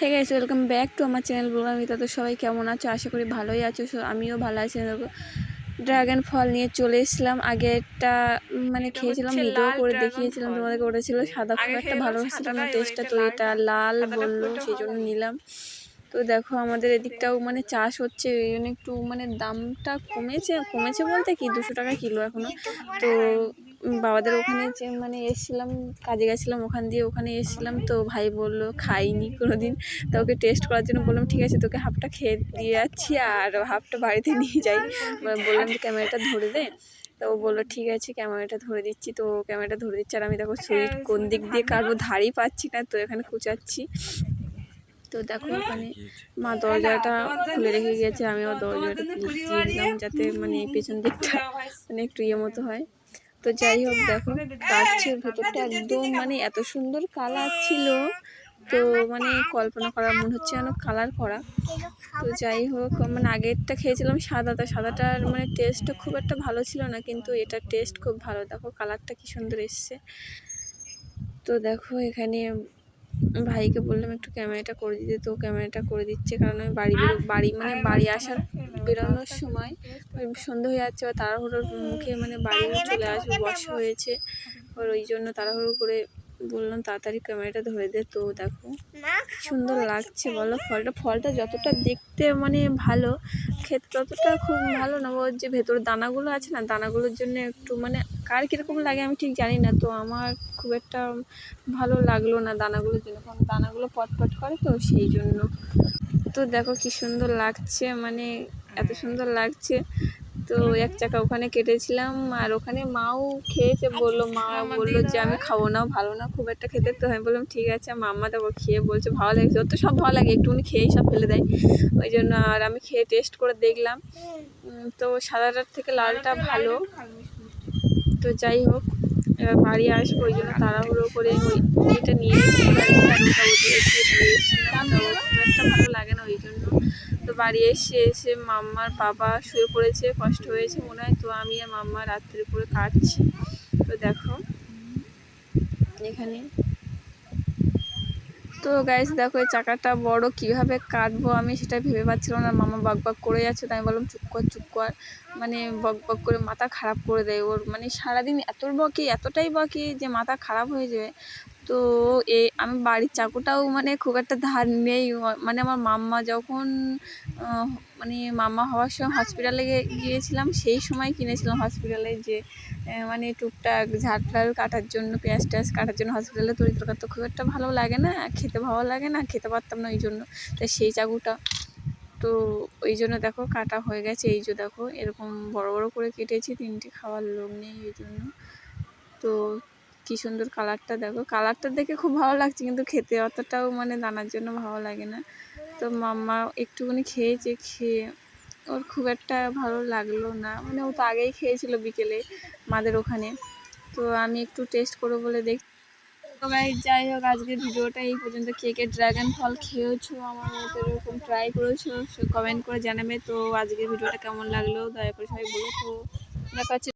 Hey guys welcome back to আমার channel ব্লগামিতা তো সবাই কেমন আছো? আশা করি ভালোই আছো। আমিও ভালো আছি। দেখো ড্রাগন ফল নিয়ে চলে এসেছিলাম। আগে একটা মানে খেয়েছিলাম ভিডিও করে দেখিয়েছিলাম। তোমাদেরকে ওটা ছিল সাদা খুব একটা ভালো হচ্ছিল না সাদাটা, টেস্টটা তো এটা লাল। লাল বলল সেই জন্য নিলাম। তো দেখো আমাদের এদিকটাও মানে চাষ হচ্ছে এই জন্য একটু মানে দামটা কমেছে। কমেছে বলতে কি? দুশো টাকা কিলো এখনও তো উম, বাবাদের ওখানে যে মানে এসেছিলাম কাজে গেছিলাম ওখান দিয়ে ওখানে এসেছিলাম তো ভাই বলল খাইনি কোনো দিন তা ওকে টেস্ট করার জন্য বললাম ঠিক আছে তোকে হাফটা খেয়ে দিয়ে যাচ্ছি আর হাফটা বাড়িতে নিয়ে যাই। বললাম যে ক্যামেরাটা ধরে দে। তো ও বলল ঠিক আছে ক্যামেরাটা ধরে দিচ্ছি। তো ক্যামেরাটা ধরে দিচ্ছি আর আমি দেখো সুইট কোন দিক দিয়ে কাটবো ধারই পাচ্ছি না তো এখানে কুচাচ্ছি। তো দেখো ওখানে মা দরজাটা খুলে রেখে গেছে আমিও দরজাটা দিয়ে দিলাম যাতে মানে পেছন দিকটা মানে একটু ইয়ে মতো হয়। তো যাই হোক, দেখো কাঠের ভেতরটা একদম মানে এত সুন্দর কালার ছিল। তো মানে কল্পনা করা মনে হচ্ছে যেন কালার করা। তো যাই হোক মানে আগেরটা খেয়েছিলাম সাদাটা। সাদাটার মানে টেস্টটা খুব একটা ভালো ছিল না, কিন্তু এটার টেস্ট খুব ভালো। দেখো কালারটা কি সুন্দর এসছে। তো দেখো, এখানে ভাইকে বললাম একটু ক্যামেরাটা করে দিতে তো ক্যামেরাটা করে দিচ্ছে কারণ আমি বাড়ি বেরো বাড়ি মানে বাড়ি আসার বেরোনোর সময় সন্ধে হয়ে যাচ্ছে বা তাড়াহুড়োর মুখে মানে বাড়ি চলে আসব বর্ষা হয়েছে। ওর ওই জন্য তাড়াহুড়ো করে বললাম তাড়াতাড়ি ক্যামেরাটা ধরে দে তো দেখো। সুন্দর লাগছে বলো ফলটা। ফলটা যতটা দেখতে মানে ভালো খেতে ততটা খুব ভালো না। ওর যে ভেতরের দানাগুলো আছে না দানাগুলোর জন্য একটু মানে কার কীরকম লাগে আমি ঠিক জানি না। তো আমার খুব একটা ভালো লাগল না দানাগুলোর জন্য। কারণ দানাগুলো পটপট করে তো সেই জন্য। তো দেখো কি সুন্দর লাগছে মানে এত সুন্দর লাগছে। তো এক চাকা ওখানে কেটেছিলাম আর ওখানে মাও খেয়েছে বলল মা বলল যে আমি খাব না ভালো না খুব একটা খেতে তো আমি বললাম ঠিক আছে। মাম্মা দেখো খেয়ে বলছে ভালো লাগছে। ওর তো সব ভালো লাগে একটুখানি খেয়েই সব ফেলে দেয়। ওই জন্য আর আমি খেয়ে টেস্ট করে দেখলাম। তো সাদাটার থেকে লালটা ভালো। তো যাই হোক এবার বাড়ি আসব ওই জন্য তাড়াহুড়ো করে ওই এটা নিয়ে এসেছি। বাড়িতে আর ওটা ওদিকে দিয়ে এসেছিলাম। তো খুব একটা ভালো লাগে না ওই জন্য। তো বাড়ি এসে এসে মাম্মার বাবা শুয়ে পড়েছে, কষ্ট হয়েছে মনে হয়, তো আমি আর মাম্মা রাত্রে করে কাটছি। তো দেখো, এখানে। তো গাইস দেখো এই চাকাটা বড়, কীভাবে কাটবো আমি সেটা ভেবে পাচ্ছিলাম না। মামা বক বক করে যাচ্ছে তাই বললাম, চুপ কর চুপ কর। মানে বক বক করে মাথা খারাপ করে দেয়। ওর মানে সারাদিন এত বকে, এতটাই বকে যে মাথা খারাপ হয়ে যাবে। তো এ, আমি বাড়ির চাকুটাও মানে খুব একটা ধার নেই মানে আমার মাম্মা যখন মানে মাম্মা হওয়ার সময় হসপিটালে গিয়েছিলাম, সেই সময় কিনেছিলাম হসপিটালে যে মানে টুকটাক ঝাড় টাল কাটার জন্য, পেঁয়াজ টেয়াজ কাটার জন্য হসপিটালে তরি তরকারি তো খুব একটা ভালো লাগে না, খেতে ভালো লাগে না, খেতে পারতাম না ওই জন্য। তাই সেই চাকুটা, তো ওই জন্য দেখো কাটা হয়ে গেছে। এই যে দেখো, এরকম বড় বড় করে কেটেছি, তিনটে খাওয়ার লোক নেই এই জন্য। তো কি সুন্দর কালারটা দেখো। কালারটা দেখে খুব ভালো লাগছে কিন্তু খেতে অতটাও মানে দানার জন্য ভালো লাগে না। তো মাম্মা একটুখানি খেয়েছে খেয়ে ওর খুব একটা ভালো লাগল না। মানে ও তো আগেই খেয়েছিল বিকেলে মাদের ওখানে। তো আমি একটু টেস্ট করব বলে দেখ guys, যাই হোক আজকের ভিডিওটা এই পর্যন্ত। কে কে ড্রাগন ফল খেয়েছো আমার মতো এরকম ট্রাই করেছ কমেন্ট করে জানাবে। তো আজকের ভিডিওটা কেমন লাগল দয়া করে সবাই বলো তো। দেখা